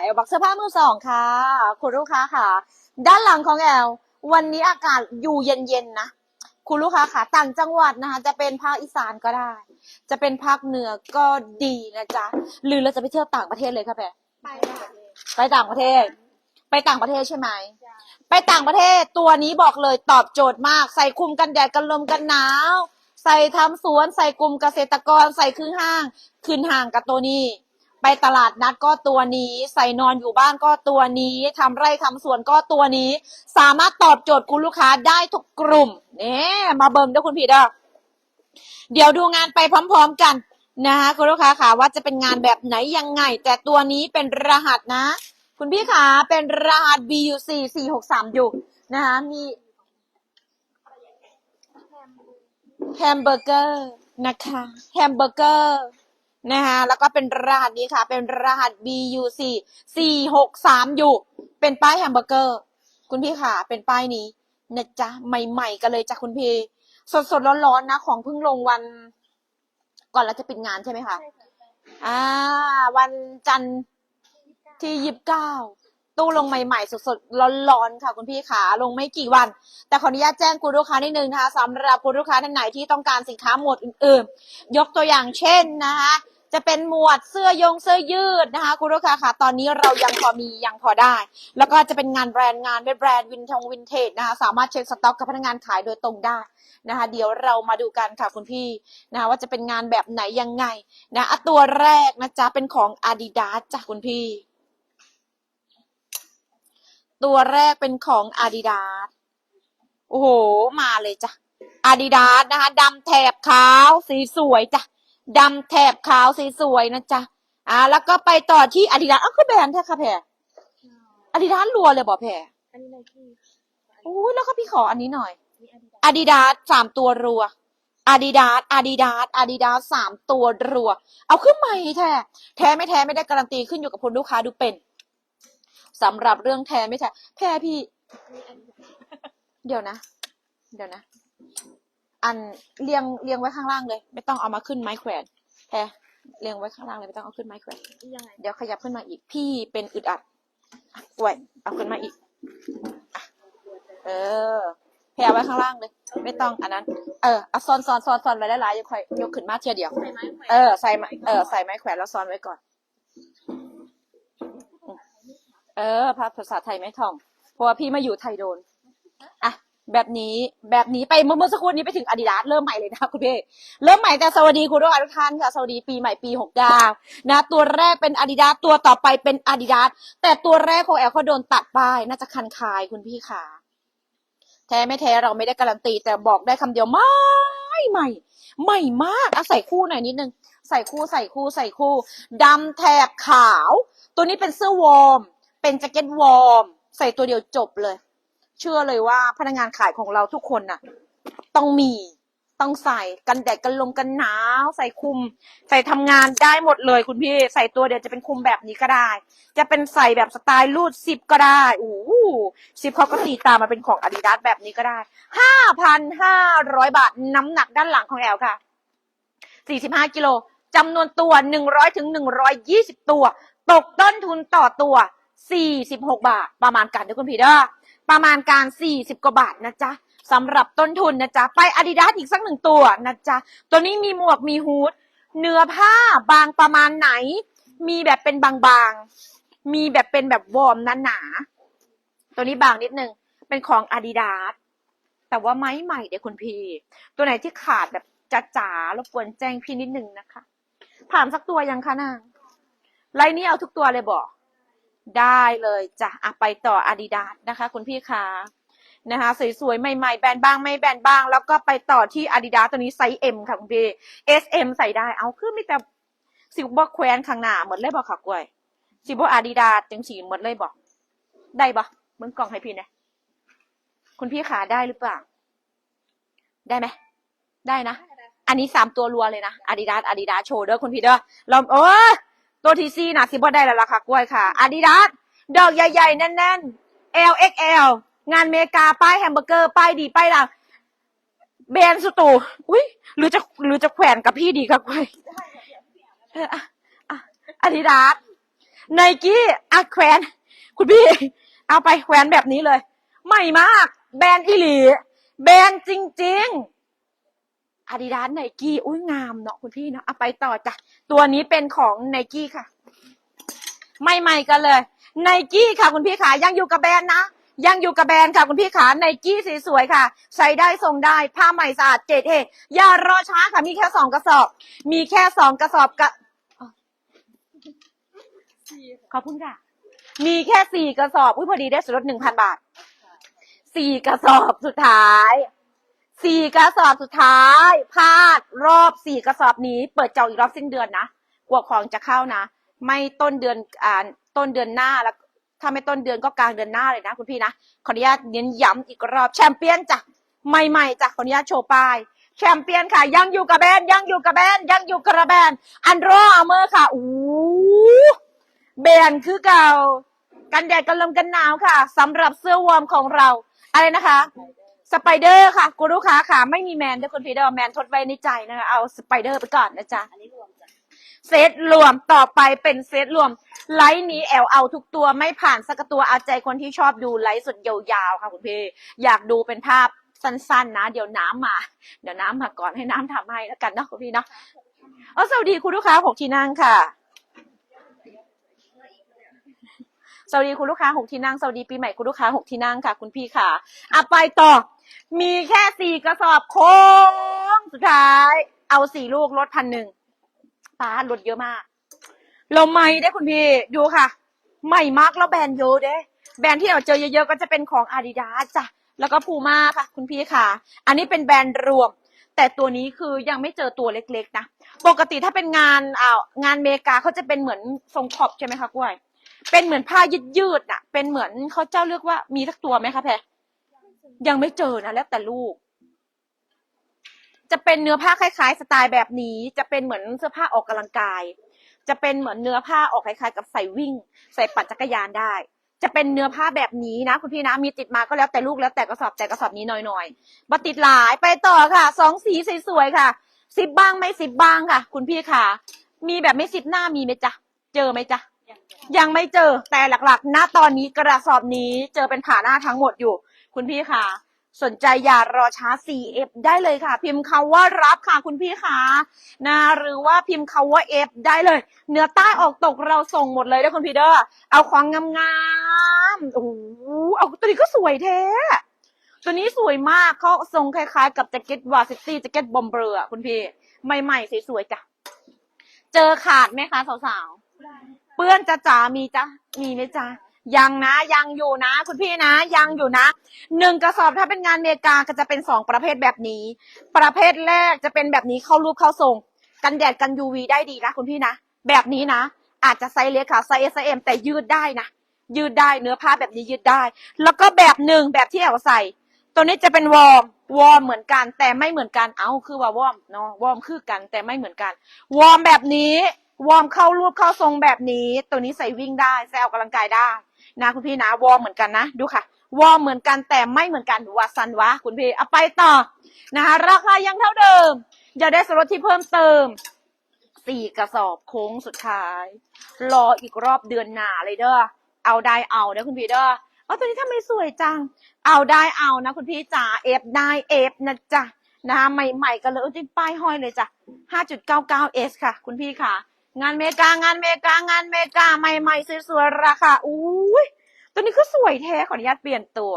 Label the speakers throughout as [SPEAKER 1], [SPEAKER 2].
[SPEAKER 1] แอลบักเสื้อผ้ามือสองค่ะ คุณลูกค้าค่ะ ด้านหลังของแอล วันนี้อากาศอยู่เย็นๆนะ คุณลูกค้าค่ะ ต่างจังหวัดนะคะ จะเป็นภาคอีสานก็ได้ จะเป็นภาคเหนือก็ดีนะจ๊ะ หรือเราจะไปเที่ยวต่างประเทศเลยค่ะแพร
[SPEAKER 2] ไปค่ะ
[SPEAKER 1] ไปต่างประเทศ ไปต่างประเทศใช่ไหม ไปต่างประเทศตัวนี้บอกเลยตอบโจทย์มาก ใส่คลุมกันแดดกันลมกันหนาว ใส่ทำสวน ใส่กลุ่มเกษตรกร ใส่ขึ้นห้างขึ้นห้างกับตัวนี้ ไปตลาดนัดก็ตัวนี้ ใส่นอนอยู่บ้านก็ตัวนี้ทำไร่ทำสวนก็ตัวนี้ สามารถตอบโจทย์คุณลูกค้าได้ทุกกลุ่มเนี่ยมาเบิ่งด้วยคุณพี่เด้อเดี๋ยวดูงานไปพร้อม ๆกันนะคะคุณลูกค้าค่ะว่าจะเป็นงานแบบไหนยังไง แต่ตัวนี้เป็นรหัสนะ คุณพี่ขาเป็นรหัส BUC 463อยู่นะคะมีแฮมเบอร์เกอร์นะคะแฮมเบอร์เกอร์ นะคะแล้วก็เป็นรหัสนี้ค่ะ เป็นรหัส BUC 463อยู่เป็นป้ายแฮมเบอร์เกอร์ คุณพี่ขาเป็นป้ายนี้นะจ๊ะ ใหม่ๆกันเลยจ้ะคุณพี่ สดๆร้อนๆนะ ของเพิ่งลงวัน ก่อนเราจะปิดงานใช่ไหมคะ
[SPEAKER 2] ใช่ค่ะ
[SPEAKER 1] อ่า วันจันทร์ที่ยี่สิบเก้า ตู้ลงใหม่ๆ สดๆ ร้อนๆ ค่ะคุณพี่ขาลงไม่กี่วัน แต่ขออนุญาตแจ้งคุณลูกค้านิดนึงนะคะสำหรับคุณลูกค้าท่านไหนที่ต้องการสินค้าหมวดอื่นๆ ยกตัวอย่างเช่นนะคะจะเป็นหมวดเสื้อยงเสื้อยืดนะคะคุณลูกค้าค่ะตอนนี้เรายังพอมียังพอได้ แล้วก็จะเป็นงานแบรนด์งานเป็นแบรนด์วินทงวินเทจนะคะสามารถเช็คสต็อกกับพนักงานขายโดยตรงได้นะคะเดี๋ยวเรามาดูกันค่ะคุณพี่นะะว่าจะเป็นงานแบบไหนยังไงนะอะตัวแรกนะจ๊ะเป็นของ Adidas จ้ะคุณพี่ ตัวแรกเป็นของ Adidas โอ้โห มาเลยจ้ะ Adidas นะคะดำแถบขาวสีสวยจ้ะดำแถบขาวสีสวยนะจ๊ะอ่า แล้วก็ไปต่อที่ Adidas อ้าวก็แบรนด์แท้ค่ะแพร Adidas รัวเลยบอกแพร
[SPEAKER 2] อันนี้ไนกี้
[SPEAKER 1] โอ้ยแล้วก็พี่ขออันนี้หน่อย
[SPEAKER 2] นี่อาดิดา
[SPEAKER 1] Adidas สามตัวรัว Adidas Adidas Adidas สามตัวรัว เอาขึ้นใหม่แท้ แท้ไม่แท้ไม่ได้การันตีขึ้นอยู่กับคนลูกค้าดูเป็น สำหรับเรื่องแท้ไม่แท้แพ้พี่
[SPEAKER 2] นี่อาดิดา
[SPEAKER 1] เดี๋ยวนะ เดี๋ยวนะ อันเรียงเรียงไว้ข้างล่างเลย ไม่ต้องเอามาขึ้นไม้แขวนแพ้เรียงไว้ข้างล่างเลยไม่ต้องเอาขึ้นไม้แขวน
[SPEAKER 2] ยังไง
[SPEAKER 1] เดี๋ยวขยับขึ้นมาอีก พี่เป็นอึดอัดอะกล้วยเอาขึ้นมาอีกอะเออแพ้เอาไว้ข้างล่างเลย ไม่ต้องอันนั้น เออเอาซ้อนซ้อนซ้อนซ้อนไว้หลายๆยังค่อยยกขึ้นมาเทียเดียว
[SPEAKER 2] ใส่ไม้แขวน
[SPEAKER 1] เออ ใส่ไม้เออใส่ไม้แขวนแล้วซ้อนไว้ก่อน เออภาษาภาษาไทยไม่ท่อง เพราะว่าพี่มาอยู่ไทยโดน อะ แบบนี้ แบบนี้ไปเมื่อเมื่อสักครู่นี้ไปถึงอาดิดาสเริ่มใหม่เลยนะคุณพี่ เริ่มใหม่แต่สวัสดีคุณลูกค้าทุกท่านค่ะสวัสดีปีใหม่ปีหกดาวนะ ตัวแรกเป็นอาดิดาสตัวต่อไปเป็นอาดิดาสแต่ตัวแรกของแอลเขาโดนตัดป้ายน่าจะคันคายคุณพี่ค่ะ แท้ไม่แท้เราไม่ได้การันตี แต่บอกได้คำเดียวไม่ใหม่ใหม่มากอะใส่คู่หน่อยนิดนึงใส่คู่ใส่คู่ใส่คู่ดำแถบขาว ตัวนี้เป็นเสื้อวอร์ม เป็นแจ็คเก็ตวอร์มใส่ตัวเดียวจบเลย เชื่อเลยว่าพนักงานขายของเราทุกคนน่ะ ต้องมีต้องใส่กันแดดกันลมกันหนาว ใส่คุม ใส่ทำงานได้หมดเลยคุณพี่ ใส่ตัวเดียวจะเป็นคุมแบบนี้ก็ได้ จะเป็นใส่แบบสไตล์รูดซิปก็ได้โอ้โหซิปเขาก็ตีตามมาเป็นของอาดิดาสแบบนี้ก็ได้ห้าพันห้าร้อยบาทน้ำหนักด้านหลังของแอลค่ะสี่สิบห้ากิโลจำนวนตัวหนึ่งร้อยถึงหนึ่งร้อยยี่สิบตัว ตกต้นทุนต่อตัว สี่สิบหกบาท ประมาณกันเด้อคุณพี่เด้อประมาณการสี่สิบกว่าบาทนะจ๊ะสำหรับต้นทุนนะจ๊ะ ไปอาดิดาสอีกสักหนึ่งตัวนะจ๊ะ ตัวนี้มีหมวกมีฮูดเนื้อผ้าบางประมาณไหน มีแบบเป็นบางๆ มีแบบเป็นแบบวอร์มหนาๆ ตัวนี้บางนิดนึง เป็นของ Adidas แต่ว่าไม้ใหม่เดี๋ยวคุณพี่ ตัวไหนที่ขาดแบบจ๋าจ๋าๆรบกวนแจ้งพี่นิดนึงนะคะผ่านสักตัวยังคะนางไลน์นี้เอาทุกตัวเลยบอก ได้เลยจ้ะอะไปต่อ Adidas นะคะ คุณพี่คะนะคะสวยๆ ใหม่ๆ แบรนด์บ้างไม่แบรนด์บ้าง แล้วก็ไปต่อที่ Adidas ตัวนี้ไซส์ M ค่ะคุณพี่ SM ใส่ได้เอาคือมีแต่สิบบอกแควนข้างหน้าเหมือนเลยบอกค่ะกล้วย สิบบอาดิดาจังสีเหมือนเลยบอก ได้ปะมึงกล่องให้พี่นะคุณพี่ขาได้หรือเปล่า ได้ไหมได้นะ อันนี้สามตัวรัวเลยนะอาดิดาสอาดิดาโชว์เด้อคุณพี่เด้อเราเออ ตัวทีซีนะสิบได้แล้วล่ะค่ะกล้วยค่ะอาดิดาสดอกใหญ่ๆ แน่นๆ LXL งานเมกาป้ายแฮมเบอร์เกอร์ ป้ายดีป้ายดังแบรนด์สตูอุ้ยหรือจะหรือจะแขวนกับพี่ดีครับกล้วยอาดิดาสไนกี้อะแขวน คุณพี่ เอาไปแขวนแบบนี้เลย ใหม่มาก แบรนด์อีหลีแบรนด์จริง ๆ อาดิดาสไนกี้อุ้ยงามเนาะคุณพี่เนาะเอาไปต่อจ้ะตัวนี้เป็นของไนกี้ค่ะ ใหม่ๆกันเลยไนกี้ค่ะคุณพี่ขายังอยู่กับแบรนด์นะยังอยู่กับแบรนด์ค่ะคุณพี่ขาไนกี้สีสวยค่ะ ใช้ได้ทรงได้ผ้าใหม่สะอาดเจ็ดเออย่ารอช้าค่ะ มีแค่สองกระสอบ มีแค่สองกระสอบกะขอบคุณค่ะ มีแค่สี่กระสอบ อุ้ยพอดีได้ส่วนลดหนึ่งพันบาทสี่กระสอบสุดท้าย สี่กระสอบสุดท้ายพลาดรอบสี่กระสอบนี้ เปิดจองอีกรอบสิ้นเดือนนะกว่าของจะเข้านะ ไม่ต้นเดือนอ่าต้นเดือนหน้าแล้วถ้าไม่ต้นเดือนก็กลางเดือนหน้าเลยนะคุณพี่นะขออนุญาตเน้นย้ำอีกรอบแชมเปี้ยนจ้ะใหม่ๆจ้ะขออนุญาตโชว์ป้ายแชมเปี้ยนค่ะ ยังอยู่กับแบนยังอยู่กับแบนยังอยู่กับแบนอันโรอาเมอร์ค่ะอู้แบนคือเก่า กันแดดกันลมกันหนาวค่ะสำหรับเสื้อวอร์มของเรา อะไรนะคะ สไปเดอร์ค่ะคุณลูกค้าค่ะไม่มีแมนด้วยคุณพีเดอร์แมนทดไว้ในใจนะคะเอาสไปเดอร์ไปก่อนนะจ๊ะ
[SPEAKER 2] อันนี้รวมจ้ะ
[SPEAKER 1] เซตรวมต่อไปเป็นเซตรวม ไลฟ์นี้แอลเอาทุกตัวไม่ผ่านสักตัวเอาใจคนที่ชอบดูไลฟ์สดยาวๆค่ะคุณพี่อยากดูเป็นภาพสั้นๆนะ เดี๋ยวน้ำมา เดี๋ยวน้ำมาก่อนให้น้ำทำให้แล้วกันเนาะคุณพี่เนาะเออสวัสดีคุณลูกค้าหกที่นั่งค่ะ สวัสดีคุณลูกค้าหกที่นั่งสวัสดีปีใหม่คุณลูกค้าหกที่นั่งค่ะ คุณพี่ค่ะอะไปต่อ มีแค่สี่กระสอบโค้งสุดท้าย เอาสี่ลูกลดพันหนึ่งป้าลดเยอะมากเราไม่ได้คุณพี่ดูค่ะ ใหม่มากแล้วแบรนด์เยอะเด้ แบรนด์ที่เราเจอเยอะๆก็จะเป็นของ Adidas จ้ะแล้วก็พูม่าค่ะ คุณพี่ค่ะ อันนี้เป็นแบรนด์รวม แต่ตัวนี้คือยังไม่เจอตัวเล็กๆนะ ปกติถ้าเป็นงานอ่างานเมกาเขาจะเป็นเหมือนทรงขอบใช่ไหมคะกล้วย เป็นเหมือนผ้ายืดๆน่ะ เป็นเหมือนเขาเจ้าเรียกว่ามีสักตัวไหมคะแพรยังไม่เจอนะแล้วแต่ลูก จะเป็นเนื้อผ้าคล้าย ๆ สไตล์แบบนี้ จะเป็นเหมือนเสื้อผ้าออกกำลังกาย จะเป็นเหมือนเนื้อผ้าออกคล้ายๆ กับใส่วิ่ง ใส่ปั่นจักรยานได้ จะเป็นเนื้อผ้าแบบนี้นะคุณพี่นะมีติดมาก็แล้วแต่ลูกแล้วแต่กระสอบแต่กระสอบนี้หน่อยๆมาติดหลายไปต่อค่ะสองสีสวยๆค่ะสิบบ้างไม่สิบบ้างค่ะ คุณพี่ค่ะ มีแบบไม่สิบหน้ามีไหมจ๊ะเจอไหมจ๊ะ
[SPEAKER 2] ยัง
[SPEAKER 1] ไม่เจอแต่หลักๆ ณตอนนี้กระสอบนี้เจอเป็นผ่าหน้าทั้งหมดอยู่ คุณพี่ค่ะ สนใจอย่ารอช้า 4F ได้เลยค่ะ พิมพ์คำว่ารับค่ะคุณพี่ค่ะนะหรือว่าพิมพ์คำว่า F ได้เลย เนื้อใต้ออกตกเราส่งหมดเลยนะคุณพี่เด้อเอาความงามๆโอ้โหเอาตัวนี้ก็สวยแท้ตัวนี้สวยมากเขาทรงคล้ายๆ กับแจ็คเก็ตวาซิตี้แจ็คเก็ตบอมเบอร์คุณพี่ ใหม่ๆสวยๆจ้ะ เจอขาดไหมคะสาวๆ เปื้อนจะจ๋ามีจ้ะมีไหมจ๊ะยังนะยังอยู่นะ คุณพี่นะ ยังอยู่นะหนึ่งกระสอบถ้าเป็นงานเมกาก็จะเป็นสองประเภทแบบนี้ ประเภทแรกจะเป็นแบบนี้เข้ารูปเข้าทรง กันแดดกัน UV ได้ดีนะคุณพี่นะ แบบนี้นะ อาจจะไซส์เล็กค่ะไซส์ S M แต่ยืดได้นะ ยืดได้เนื้อผ้าแบบนี้ยืดได้ แล้วก็แบบหนึ่งแบบที่แอลใส่ ตัวนี้จะเป็นวอร์มวอร์มเหมือนกัน แต่ไม่เหมือนกันเอ้าคือว่าวอร์มเนาะวอร์มคือกันแต่ไม่เหมือนกันวอร์มแบบนี้ วอร์มเข้ารูปเข้าทรงแบบนี้ ตัวนี้ใส่วิ่งได้ใส่ออกกำลังกายได้นะคุณพี่นะวอร์มเหมือนกันนะ ดูค่ะ วอร์มเหมือนกันแต่ไม่เหมือนกันวาซันวะคุณพี่เอาไปต่อนะคะราคายังเท่าเดิม อย่าได้ส่วนลดที่เพิ่มเติมสี่กระสอบโค้งสุดท้าย รออีกรอบเดือนหนาเลยเด้อเอาได้เอาเด้อคุณพี่เด้อเอาตัวนี้ทำไมสวยจัง เอาได้เอานะคุณพี่จ๋าเอฟได้เอฟนะจ๊ะนะคะใหม่ๆกันเลยเอาที่ป้ายห้อยเลยจ้ะ 5.99S ค่ะ คุณพี่ค่ะ งานเมกางานเมกางานเมกาใหม่ๆสวยๆราคาอุ้ยตัวนี้ก็สวยแท้ขออนุญาตเปลี่ยนตัว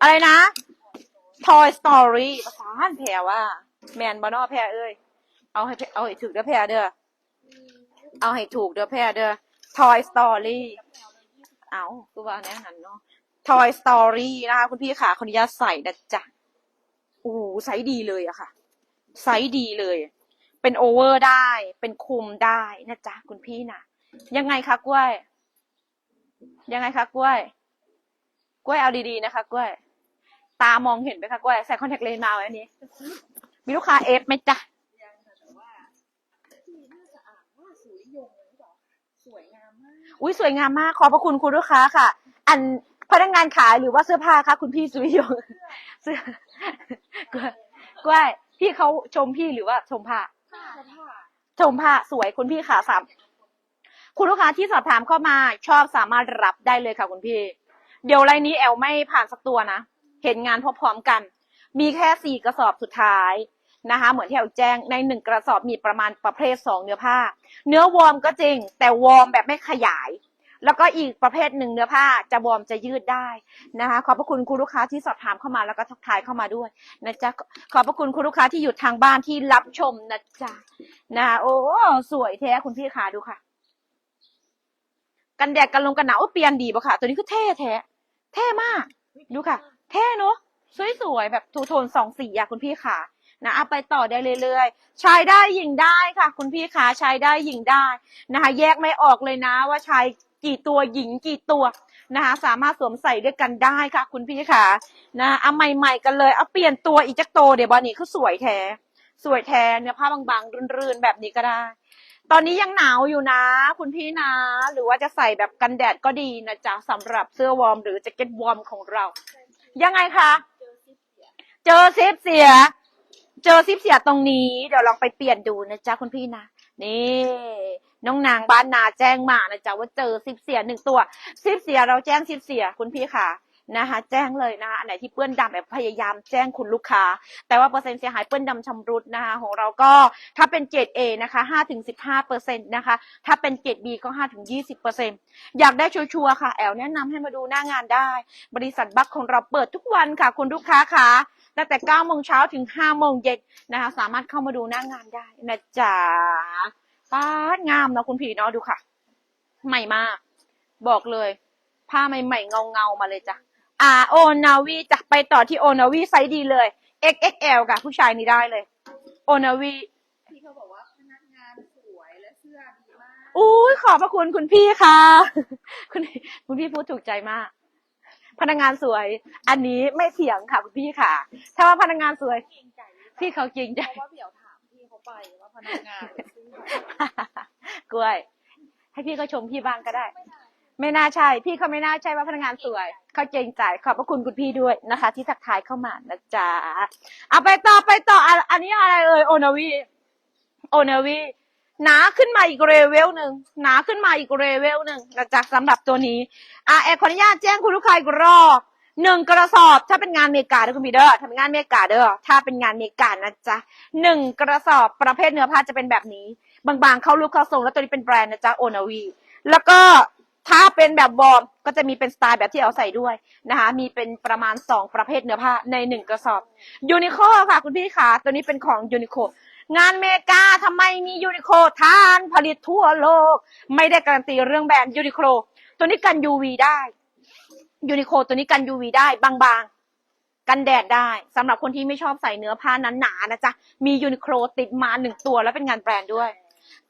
[SPEAKER 1] อะไรนะ Toy Story ภาษาอันแพรว่า แมนบอนอแพรเอ้ยเอาให้เอาให้ถูกเด้อแพรเด้อเอาให้ถูกเด้อแพรเด้อ Toy Story เอาคือว่าแน่นันเนาะ Toy Story นะคะคุณพี่ค่ะขออนุญาตใส่นะจ๊ะโอ้โหไซส์ดีเลยอะค่ะ ไซส์ดีเลย เป็นโอเวอร์ได้ เป็นคุมได้นะจ๊ะคุณพี่นะยังไงคะกล้วย ยังไงคะกล้วย กล้วยเอาดีๆนะคะกล้วย ตามองเห็นไหมคะกล้วยใส่คอนแทคเลนส์มาไว้อันนี้ มีลูกค้าเอฟไหมจ๊ะ
[SPEAKER 2] ยังค่ะแต่ว่าที่น่าจะอ่านว่าสุริยงเลยหรือเปล่าสวยงามมาก
[SPEAKER 1] อุ้ยสวยงามมากขอบพระคุณคุณลูกค้าค่ะ อันพนักงานขายหรือว่าเสื้อผ้าคะคุณพี่สุริยงเสื้อกล้วยกล้วยพี่เขาชมพี่หรือว่าชมผ้า
[SPEAKER 2] ผ้าผ้า
[SPEAKER 1] ชมผ้าสวยคุณพี่ค่ะสามคุณลูกค้าที่สอบถามเข้ามาชอบสามารถรับได้เลยค่ะคุณพี่ เดี๋ยวไรนี้แอลไม่ผ่านสักตัวนะ เห็นงานพร้อมๆกัน มีแค่สี่กระสอบสุดท้ายนะคะ เหมือนที่แอลแจ้งในหนึ่งกระสอบมีประมาณประเภทสองเนื้อผ้า เนื้อวอร์มก็จริง แต่วอร์มแบบไม่ขยาย แล้วก็อีกประเภทหนึ่งเนื้อผ้าจะวอร์มจะยืดได้นะคะ ขอบพระคุณคุณลูกค้าที่สอบถามเข้ามาแล้วก็ทักทายเข้ามาด้วยนะจ๊ะขอบพระคุณคุณลูกค้าที่อยู่ทางบ้านที่รับชมนะจ๊ะนะะโอ้สวยแท้คุณพี่ขาดูค่ะ กันแดดกันลมกันหนาวเปลี่ยนดีป่ะค่ะ ตัวนี้คือเท่แท้เท่มากดูค่ะ เท่เนอะสวยๆแบบทูโทนสองสีอะคุณพี่ขานะเอาไปต่อได้เรื่อยๆ ชายได้หญิงได้ค่ะ คุณพี่ขาชายได้หญิงได้นะคะ แยกไม่ออกเลยนะว่าชาย กี่ตัวหญิงกี่ตัวนะคะ สามารถสวมใส่ด้วยกันได้ค่ะ คุณพี่ขานะเอาใหม่ๆกันเลยเอาเปลี่ยนตัวอีกจักโตเดี๋ยวบอนี่คือสวยแท้สวยแท้เนื้อผ้าบางๆรื่นๆแบบนี้ก็ได้ ตอนนี้ยังหนาวอยู่นะ คุณพี่นะ หรือว่าจะใส่แบบกันแดดก็ดีนะจ๊ะสำหรับเสื้อวอร์มหรือแจ็คเก็ตวอร์มของเรา ยังไงคะ
[SPEAKER 2] เจอซิปเสีย
[SPEAKER 1] เจอซิปเสียเจอซิปเสียตรงนี้ เดี๋ยวลองไปเปลี่ยนดูนะจ๊ะคุณพี่นะ นี่ น้องนางบ้านนาแจ้งมานะจ๊ะว่าเจอซิปเสียหนึ่งตัวซิปเสียเราแจ้งซิปเสียคุณพี่ค่ะนะคะแจ้งเลยนะคะอันไหนที่เปื้อนดำแบบพยายามแจ้งคุณลูกค้า แต่ว่าเปอร์เซ็นต์เสียหายเปื้อนดำชำรุดนะคะของเราก็ถ้าเป็นเกรด A นะคะ5ถึง15เปอร์เซ็นต์นะคะถ้าเป็นเกรด B ก็5ถึง20เปอร์เซ็นต์อยากได้ชัวร์ๆค่ะ แอลแนะนำให้มาดูหน้างานได้ บริษัทบัคของเราเปิดทุกวันค่ะ คุณลูกค้าค่ะตั้งแต่9โมงเช้าถึง5โมงเย็นนะคะสามารถเข้ามาดูหน้างานได้นะจ๊ะ ป้าดงามนะคุณพี่เนาะดูค่ะ ใหม่มาก บอกเลย ผ้าใหม่ๆเงาๆมาเลยจ้ะอ่าโอนาวีจะไปต่อที่โอนาวีไซส์ดีเลย XXL ค่ะผู้ชายนี่ได้เลยโอนาวี
[SPEAKER 2] พี่เขาบอกว่าพนักงานสวยและเสื้อดีมาก
[SPEAKER 1] อุ้ยขอบพระคุณคุณพี่ค่ะ คุณคุณพี่พูดถูกใจมาก พนักงานสวย อันนี้ไม่เถียงค่ะคุณพี่ค่ะ ถ้าว่าพนักงานสวย
[SPEAKER 2] เกรงใจหรือเปล่า
[SPEAKER 1] พี่เขาเกรงใจ
[SPEAKER 2] เพราะว่าเดี๋ยวถามพี่เขา ไปว่าพนักงานซื้อไหม
[SPEAKER 1] กล้วย ให้พี่เขาชมพี่บ้างก็ได้ ไม่น่าใช่ พี่เขาไม่น่าใช่ว่าพนักงานสวย เขาเกรงใจขอบพระคุณคุณพี่ด้วยนะคะ ที่ทักทายเข้ามานะจ๊ะเอาไปต่อไปต่ออะอันนี้อะไรเอ่ยโอนาวีโอนาวีหนาขึ้นมาอีกเลเวลหนึ่งหนาขึ้นมาอีกเลเวลหนึ่งนะจ๊ะสำหรับตัวนี้อะแอร์ขออนุญาตแจ้งคุณลูกค้าอีกรอบ หนึ่งกระสอบถ้าเป็นงานเมกาเด้อคุณพี่เด้อถ้าเป็นงานเมกาเด้อถ้าเป็นงานเมกานะจ๊ะหนึ่งกระสอบประเภทเนื้อผ้าจะเป็นแบบนี้ บางๆ เข้ารูปเข้าทรงแล้วตัวนี้เป็นแบรนด์นะจ๊ะโอนาวีแล้วก็ถ้าเป็นแบบวอร์มก็จะมีเป็นสไตล์แบบที่เอาใส่ด้วยนะคะมีเป็นประมาณสองประเภทเนื้อผ้าในหนึ่งกระสอบยูนิโคค่ะคุณพี่ขาตัวนี้เป็นของยูนิโคงานเมกาทำไมมียูนิโคทานผลิตทั่วโลก ไม่ได้การันตีเรื่องแบรนด์ยูนิโคตัวนี้กัน UV ได้ ยูนิโคตัวนี้กัน UV ได้บางๆ กันแดดได้สำหรับคนที่ไม่ชอบใส่เนื้อผ้านั้นหนาๆนะจ๊ะ มียูนิโคลติดมาหนึ่งตัวแล้วเป็นงานแบรนด์ด้วย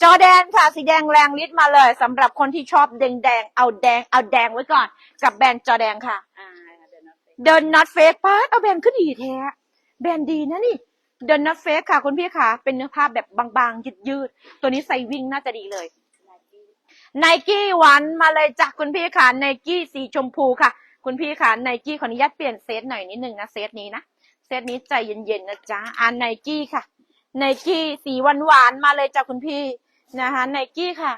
[SPEAKER 1] จอแดนค่ะ สีแดงแรงฤทธิ์มาเลยสำหรับคนที่ชอบแดงแดงๆเอาแดงเอาแดงไว้ก่อน กับแบรนด์จอแดงค่ะ
[SPEAKER 2] อ่าเดี๋ยวนะ
[SPEAKER 1] เดินน็อตเฟกป้าดเอาแบรนด์ขึ้นดีแท้แบรนด์ดีนะนี่เดินน็อตเฟกค่ะคุณพี่ค่ะ เป็นเนื้อผ้าแบบบางๆยืดๆตัวนี้ใส่วิ่งน่าจะดีเลยไนกี้วันมาเลยจ้ะคุณพี่ค่ะไนกี้สีชมพูค่ะ คุณพี่ค่ะไนกี้ขออนุญาตเปลี่ยนเซตหน่อยนิดนึงนะเซตนี้นะเซตนี้ใจเย็นๆนะจ๊ะอ่าไนกี้ค่ะไนกี้สีหวานๆมาเลยจ้ะคุณพี่นะคะไนกี้ค่ะ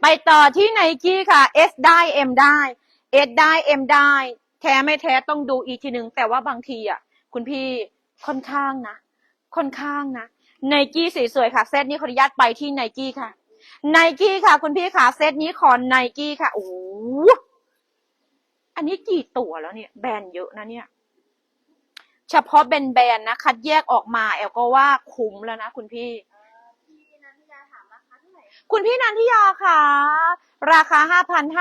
[SPEAKER 1] ไปต่อที่ไนกี้ค่ะ S ได้ M ได้ S ได้ M ได้ แท้ไม่แท้ต้องดูอีกทีหนึ่งแต่ว่าบางทีอะ คุณพี่ค่อนข้างนะ ค่อนข้างนะไนกี้สวยๆค่ะเซตนี้ขออนุญาตไปที่ไนกี้ค่ะไนกี้ค่ะ คุณพี่ค่ะเซตนี้ขอไนกี้ค่ะโอ้ อันนี้กี่ตัวแล้วเนี่ย แบรนด์เยอะนะเนี่ย เฉพาะแบรนด์ๆนะ คัดแยกออกมาแอลก็ว่าคุ้มแล้วนะคุณพี่
[SPEAKER 2] พี่นันทิยาถามราคาเท่าไหร่
[SPEAKER 1] คุณพี่นันทิยาค่ะ ราคา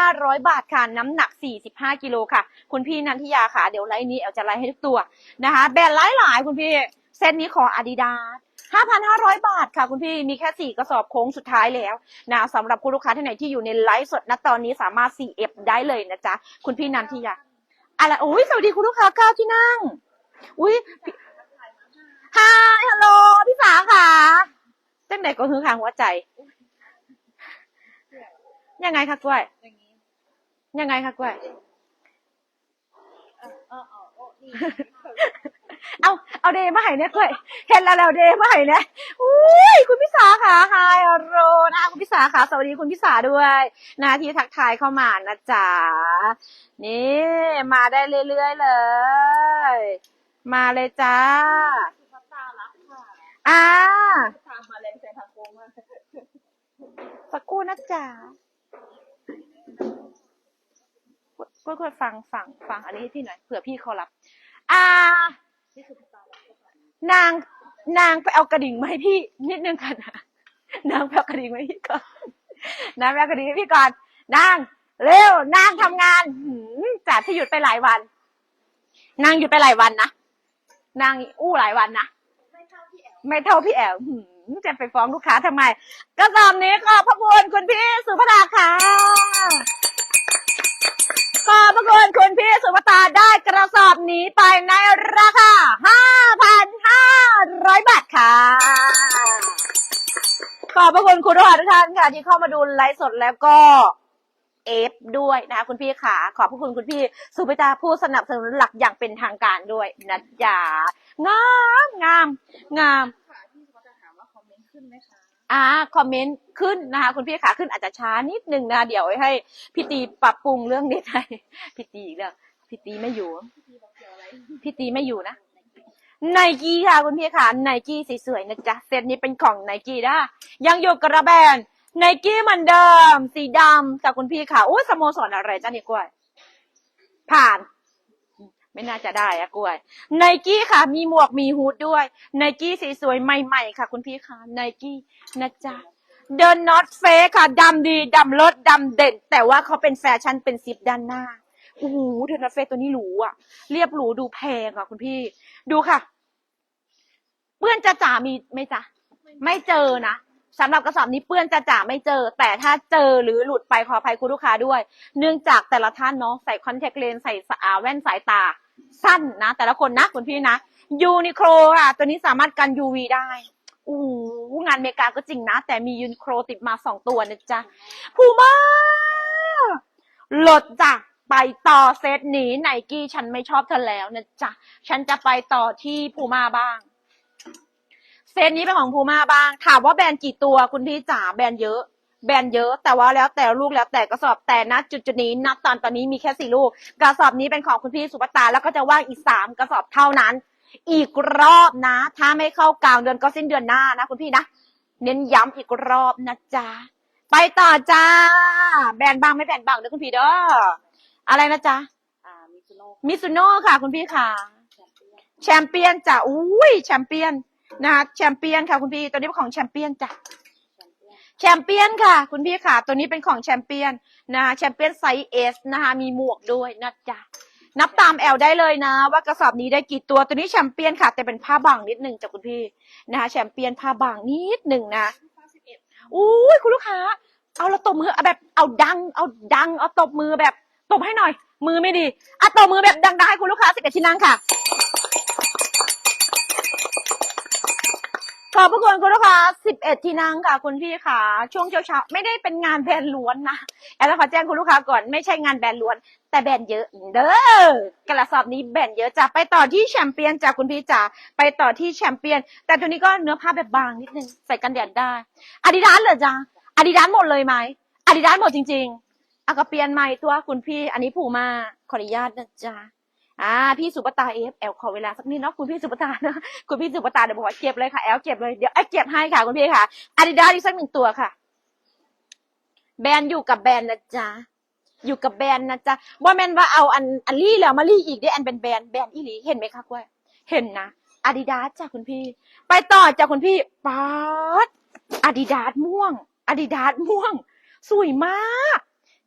[SPEAKER 1] 5,500 บาทค่ะ น้ำหนัก 45 กิโลค่ะ คุณพี่นันทิยาค่ะ เดี๋ยวไลน์นี้แอลจะไลน์ให้ทุกตัวนะคะ แบรนด์หลายๆคุณพี่ เซตนี้ขอ Adidas 5,500 บาทค่ะคุณพี่มีแค่ 4 กระสอบโค้งสุดท้ายแล้วนะสำหรับคุณลูกค้าท่านไหนที่อยู่ในไลฟ์สดณตอนนี้สามารถ 4F ได้เลยนะจ๊ะ คุณพี่นันทิยาอะไรโอ้ยสวัสดีคุณลูกค้าก้าวที่นั่ง อุ้ยฮายฮัลโหลพี่สาค่ะจังไหนก็คือขางหัวใจ ยังไงคะกล้วย
[SPEAKER 2] อย่างนี้
[SPEAKER 1] ยังไงคะกล้วย
[SPEAKER 2] เอา
[SPEAKER 1] เอาเดย์มาให้เนี่ยเคยเห็นแล้วแล้วเดย์มาให้เนี่ยอุ้ยคุณพิสาขาไฮโรนะคะคุณพิสาขาสวัสดีคุณพิสาด้วยนะที่ทักทายเข้ามานะจ๊ะนี่มาได้เรื่อยๆเลย มาเลยจ้า
[SPEAKER 2] สุภาตารักค่ะ
[SPEAKER 1] อ่า
[SPEAKER 2] ตามมาแรงแซงทางโค้งมาก
[SPEAKER 1] สักครู่นะจ๊ะค่อยๆฟังฟังฟังอันนี้ให้พี่หน่อยเผื่อพี่เขารับ อ่า
[SPEAKER 2] นี่คือสุภาตารักค่ะ
[SPEAKER 1] นางนางไปเอากระดิ่งมาให้พี่นิดนึงค่ะนะนางไปเอากระดิ่งมาให้พี่ก่อนนางไปเอากระดิ่งให้พี่ก่อนนางเร็วนางทำงานหืมจัดที่หยุดไปหลายวัน นางหยุดไปหลายวันนะนางอู้หลายวันนะ
[SPEAKER 2] ไม่เท่าพี่แอล
[SPEAKER 1] ไม่เท่าพี่แอลหืมจะไปฟ้องลูกค้าทำไมกระสอบนี้ก็พระคุณคุณพี่สุภดาค่ะ ก็พระคุณคุณพี่สุภตาได้กระสอบนี้ไปในราคาห้าพันห้าร้อยบาทค่ะ ขอบพระคุณคุณทุกท่านค่ะ ที่เข้ามาดูไลฟ์สดแล้วก็เอฟด้วยนะคะคุณพี่ขาขอบพระคุณคุณพี่สุภิตาผู้สนับสนุนหลักอย่างเป็นทางการด้วยนะจ๊ะงามงามงาม
[SPEAKER 2] ค่ะพี่สุภาตาถามว่าคอมเมนต์ขึ้นไหมคะ
[SPEAKER 1] อ่าคอมเมนต์ขึ้นนะคะคุณพี่ขาขึ้นอาจจะช้านิดนึงนะคะเดี๋ยวให้พี่ตีปรับปรุงเรื่องนี้ให้พี่ตีอีกแล้วพี่ตีไม่อยู่
[SPEAKER 2] พี่
[SPEAKER 1] ตีไม่อยู่นะไนกี้ค่ะคุณพี่ค่ะไนกี้สวยๆนะจ๊ะเซตนี้เป็นของไนกี้นะยังอยู่กระแบนไนกี้เหมือนเดิม สีดำจากคุณพี่ค่ะโอ้ยสโมสรอะไรจ้าเนี่ยกล้วยผ่าน ไม่น่าจะได้อะกล้วยไนกี้ค่ะ มีหมวกมีฮูดด้วยไนกี้สีสวยใหม่ๆค่ะ คุณพี่คะไนกี้นะจ๊ะเดินน็อตเฟค่ะดำดีดำลดดำเด่น แต่ว่าเขาเป็นแฟชั่นเป็นซิปด้านหน้าโอ้โหเดินน็อตเฟตัวนี้หรูอะเรียบหรูดูแพงอะคุณพี่ ดูค่ะ เปื้อนจะจ่ามีไหมจ๊ะไม่เจอนะสำหรับกระสอบนี้เปื้อนจะจ่าไม่เจอ แต่ถ้าเจอหรือหลุดไปขออภัยคุณลูกค้าด้วย เนื่องจากแต่ละท่านเนาะใส่คอนแทคเลนส์ใส่อ่าแว่นสายตา สั้นนะ แต่ละคนนะคุณพี่นะยูนิโคลค่ะ ตัวนี้สามารถกัน UV ได้อู้งานเมกาก็จริงนะ แต่มียูนิโคลติดมาสองตัวนะจ๊ะพูม่าลดจ้ะไปต่อเซตนี้ไนกี้ฉันไม่ชอบเธอแล้วนะจ๊ะฉันจะไปต่อที่พูม่าบ้าง เซตนี้เป็นของพูม่าบ้าง ถามว่าแบรนด์กี่ตัวคุณพี่จ๋าแบรนด์เยอะ แบรนด์เยอะแต่ว่าแล้วแต่ลูกแล้วแต่กระสอบแต่ณจุดจุดนี้นับตอนตอนนี้มีแค่สี่ลูก กระสอบนี้เป็นของคุณพี่สุปตาแล้วก็จะว่างอีกสามกระสอบเท่านั้น อีกรอบนะ ถ้าไม่เข้ากลางเดือนก็สิ้นเดือนหน้านะคุณพี่นะเน้นย้ำอีกรอบนะจ๊ะไปต่อจ้า แบรนด์บางไม่แบรนด์บางเด้อคุณพี่เด้ออะไรนะจ๊ะ
[SPEAKER 2] อ่ามิซูโน่
[SPEAKER 1] มิซุโน่ค่ะ คุณพี่ค่ะ
[SPEAKER 2] แชมเปี้ยน
[SPEAKER 1] แชมเปี้ยนจ้ะอุ้ยแชมเปี้ยนนะคะแชมเปี้ยนค่ะคุณพี่ตัวนี้เป็นของแชมเปี้ยนจ้ะ
[SPEAKER 2] แชมเปี้ยน
[SPEAKER 1] แชมเปี้ยนค่ะ คุณพี่ค่ะ ตัวนี้เป็นของแชมเปี้ยนนะคะแชมเปี้ยนไซส์เอสนะคะมีหมวกด้วยนะจ๊ะนับตามแอลได้เลยนะ ว่ากระสอบนี้ได้กี่ตัวตัวนี้แชมเปี้ยนค่ะ แต่เป็นผ้าบางนิดหนึ่งจ้ะคุณพี่นะคะแชมเปี้ยนผ้าบางนิดหนึ่งนะ
[SPEAKER 2] เก้าสิบเอ็ด
[SPEAKER 1] อุ้ยคุณลูกค้า เอาเราตบมือเอาแบบเอาดัง เอาดังเอาตบมือแบบตบให้หน่อย มือไม่ดีอะตบมือแบบดังๆให้คุณลูกค้าสิบเอ็ดที่นั่งค่ะ อบพระคุณคุณลูกค้า11 ที่นั่งค่ะ คุณพี่ค่ะ ช่วงเช้าๆ ไม่ได้เป็นงานแบรนด์ล้วนนะแอลขอแจ้งคุณลูกค้าก่อนไม่ใช่งานแบรนด์ล้วน แต่แบรนด์เยอะเด้อกระสอบนี้แบรนด์เยอะจ้ะไปต่อที่แชมเปี้ยนจ้ะคุณพี่จ๋าไปต่อที่แชมเปี้ยน แต่ตัวนี้ก็เนื้อผ้าแบบบางนิดนึงใส่กันแดดได้อาดิดาสเหรอจ๊ะอาดิดาสหมดเลยไหมอาดิดาสหมดจริงๆเอาก็เปลี่ยนใหม่ตัวคุณพี่ อันนี้ผูมาขออนุญาตนะจ๊ะ อ่าพี่สุปตาเอฟแอลขอเวลาสักนิดเนาะคุณพี่สุปตาเนาะคุณพี่สุปตาเดี๋ยวบอกว่าเก็บเลยค่ะแอลเก็บเลยเดี๋ยวไอ้เก็บให้ค่ะคุณพี่ค่ะอาดิดาสอีกสักหนึ่งตัวค่ะ แบรนด์อยู่กับแบรนด์นะจ๊ะอยู่กับแบรนด์นะจ๊ะว่าแมนว่าเอาอันอันลี่แล้วมาลี่อีกได้อันเป็นแบรนด์แบรนด์อีหลีเห็นไหมคะกล้วยเห็นนะอาดิดาสจ้ะคุณพี่ ไปต่อจ้ะคุณพี่ป๊าดอาดิดาสม่วงอาดิดาสม่วง สวยมาก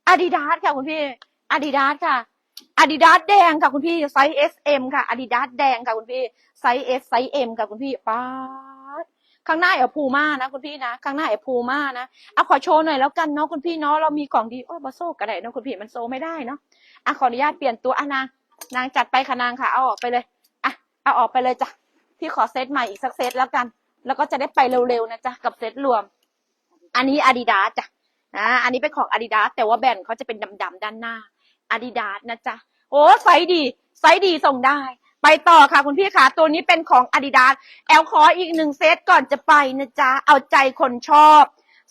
[SPEAKER 1] อาดิดาสค่ะคุณพี่อาดิดาสค่ะ อาดิดาสแดงค่ะคุณพี่ไซส์ S M ค่ะอาดิดาสแดงค่ะคุณพี่ไซส์ S ไซส์ M ค่ะคุณพี่ป๊าดข้างหน้าเอวพูม่านะคุณพี่นะข้างหน้าเอวพูม่านะอะขอโชว์หน่อยแล้วกันเนาะคุณพี่เนาะเรามีของดีโอ้บาโซกันได้เนาะคุณพี่มันโซไม่ได้เนาะอะขออนุญาตเปลี่ยนตัวอะนางนางจัดไปค่ะนางค่ะเอาออกไปเลยอะเอาออกไปเลยจ้ะพี่ขอเซตใหม่อีกสักเซตแล้วกัน แล้วก็จะได้ไปเร็วๆนะจ๊ะกับเซตรวม อันนี้อาดิดาสจ้ะอ่าอันนี้เป็นของอาดิดาสแต่ว่าแบรนด์เขาจะเป็นดำๆด้านหน้า อาดิดาสนะจ๊ะ โอ้ไซส์ดี ไซส์ดีส่งได้ ไปต่อค่ะคุณพี่ค่ะตัวนี้เป็นของ Adidas แอลขออีกหนึ่งเซตก่อนจะไปนะจ๊ะ เอาใจคนชอบ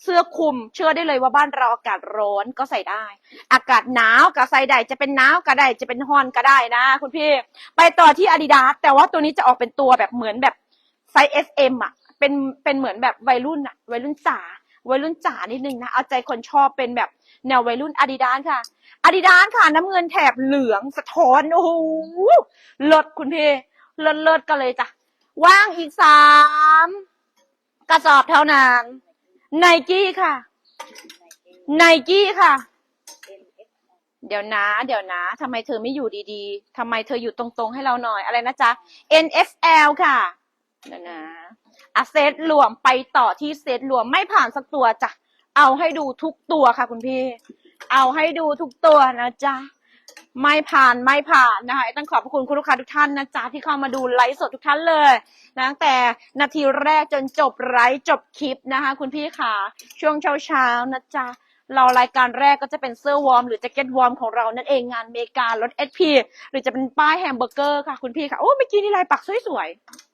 [SPEAKER 1] เสื้อคลุมเชื่อได้เลยว่าบ้านเราอากาศร้อนก็ใส่ได้ อากาศหนาวก็ใส่ได้จะเป็นหนาวก็ได้จะเป็นฮอนก็ได้นะ คุณพี่ ไปต่อที่ Adidas แต่ว่าตัวนี้จะออกเป็นตัวแบบเหมือนแบบไซส์ SM อะเป็นเป็นเหมือนแบบวัยรุ่นอะวัยรุ่นจ๋าวัยรุ่นจ๋านิดนึงนะ เอาใจคนชอบเป็นแบบแนววัยรุ่น Adidas ค่ะ Adidas ค่ะน้ำเงินแถบเหลืองสะท้อนโอ้โหเลิศคุณพี่เลิศเลิศกันเลยจ้ะว่างอีกสามกระสอบเท่านั้นไนกี้ค่ะไนกี้ค่ะ เดี๋ยวนะ เดี๋ยวนะทำไมเธอไม่อยู่ดีๆทำไมเธออยู่ตรงๆให้เราหน่อยอะไรนะจ๊ะ NFL ค่ะเดี๋ยวนะอะเซตรวมไปต่อที่เซตรวมไม่ผ่านสักตัวจ้ะเอาให้ดูทุกตัวค่ะคุณพี่ เอาให้ดูทุกตัวนะจ๊ะไม่ผ่านไม่ผ่านนะคะต้องขอบพระคุณคุณลูกค้าทุกท่านนะจ๊ะที่เข้ามาดูไลฟ์สดทุกท่านเลยนะตั้งแต่นาทีแรกจนจบไลฟ์จบคลิปนะคะ คุณพี่ค่ะช่วงเช้าเช้าๆนะจ๊ะเรารายการแรกก็จะเป็นเสื้อวอร์มหรือแจ็คเก็ตวอร์มของเรานั่นเองงานเมการถเอสพีหรือจะเป็นป้ายแฮมเบอร์เกอร์ค่ะคุณพี่ค่ะโอ้เมื่อกี้นี่ลายปักสวยๆ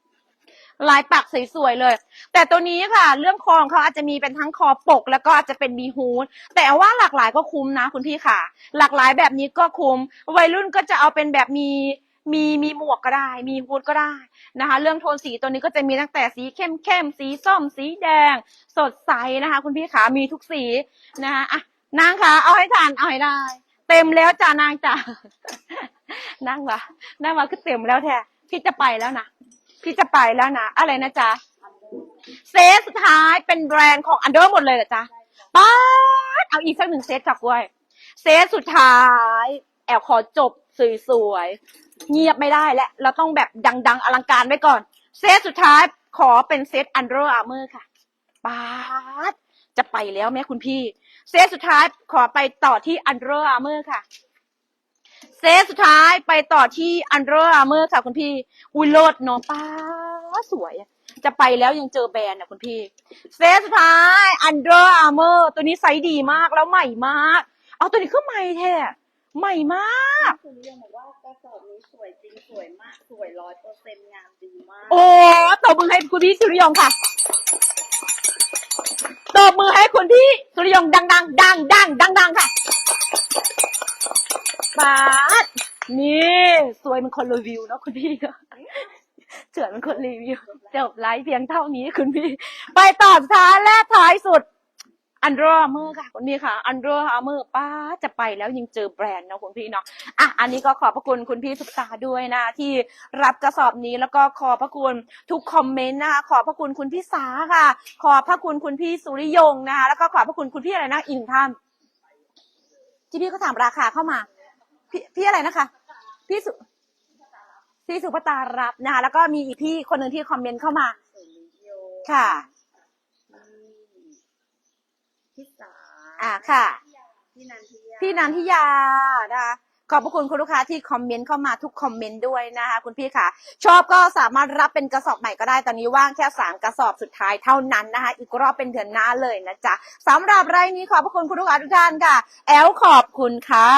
[SPEAKER 1] ลายปักสวยๆเลย แต่ตัวนี้ค่ะ เรื่องคองเขาอาจจะมีเป็นทั้งคอปก แล้วก็อาจจะเป็นมีฮูดแต่ว่าหลากหลายก็คุ้มนะคุณพี่ค่ะ หลากหลายแบบนี้ก็คุ้ม วัยรุ่นก็จะเอาเป็นแบบมีมีมีหมวกก็ได้ มีฮูดก็ได้นะคะ เรื่องโทนสีตัวนี้ก็จะมีตั้งแต่สีเข้มเข้มสีส้ม สีแดง สดใสนะคะ คุณพี่ขามีทุกสีนะคะอะนางคะเอาให้ทานเอาให้ได้ เต็มแล้วจ้านางจ้านั่งวะนั่งวะคือเต็มแล้วแท้พี่จะไปแล้วนะ พี่จะไปแล้วนะ อะไรนะจ๊ะ เซตสุดท้ายเป็นแบรนด์ของอันเดอร์หมดเลยเหรอจ๊ะป๊าดเอาอีกสักหนึ่งเซตกับกล้วยเซตสุดท้าย แอบขอจบสวยๆเงียบไม่ได้และ เราต้องแบบดัง ๆ อลังการไว้ก่อน เซตสุดท้ายขอเป็นเซตอันเดอร์อาร์เมอร์ค่ะป๊าดจะไปแล้วแม่คุณพี่ เซตสุดท้ายขอไปต่อที่อันเดอร์อาร์เมอร์ค่ะ เซตสุดท้ายไปต่อที่อันเดอร์อาร์เมอร์ค่ะคุณพี่ อุ้ยโลดเนาะป้าดสวยอะจะไปแล้วยังเจอแบรนด์นะคุณพี่ เซตสุดท้าย Under Armour ตัวนี้ไซส์ดีมากแล้วใหม่มาก เอาตัวนี้ก็ใหม่แท้ใหม่มาก
[SPEAKER 2] คุณยังบอกว่ากระสอบนี้สวยจริงสวยมาก สวยร้อยเปอร์เซ็นต์งานดีมาก
[SPEAKER 1] โอ้ตบมือให้คุณพี่สุริยงค่ะตบมือให้คุณพี่สุริยงดังดังดังดังดังดังค่ะ ปาดนี่สวยเป็นคนรีวิวเนาะคุณพี่เนาะเฉิดเป็นคนรีวิวจบไลฟ์เพียงเท่านี้คุณพี่ ไปต่อสุดท้ายและท้ายสุดอันเดอร์อาร์เมอร์ค่ะคุณพี่ค่ะอันเดอร์อาร์เมอร์ป้าจะไปแล้วยังเจอแบรนด์นะคุณพี่เนาะอะอันนี้ก็ขอบพระคุณคุณพี่สุตาด้วยนะ ที่รับกระสอบนี้แล้วก็ขอบพระคุณทุกคอมเมนต์นะคะขอบพระคุณคุณพี่สาค่ะ ขอบพระคุณคุณพี่สุริยงนะคะแล้วก็ขอบพระคุณคุณพี่อะไรนะอีกหนึ่งท่านที่พี่เขาถามราคาเข้ามา พี่พี่อะไรนะคะ พี่สุพี่สุภตารับนะคะแล้วก็มีอีกพี่คนหนึ่งที่คอมเมนต์เข้ามา
[SPEAKER 2] สุริโย
[SPEAKER 1] ค่ะ
[SPEAKER 2] พี่สา
[SPEAKER 1] อ่าค่ะ
[SPEAKER 2] พี่นันทิยา
[SPEAKER 1] พี่นันทิยานะคะขอบพระคุณคุณลูกค้าที่คอมเมนต์เข้ามาทุกคอมเมนต์ด้วยนะคะคุณพี่ค่ะ ชอบก็สามารถรับเป็นกระสอบใหม่ก็ได้ตอนนี้ว่างแค่สามกระสอบสุดท้ายเท่านั้นนะคะอีกรอบเป็นเดือนหน้าเลยนะจ๊ะสำหรับรายนี้ขอบพระคุณคุณลูกค้าทุกท่านค่ะ แอลขอบคุณค่ะ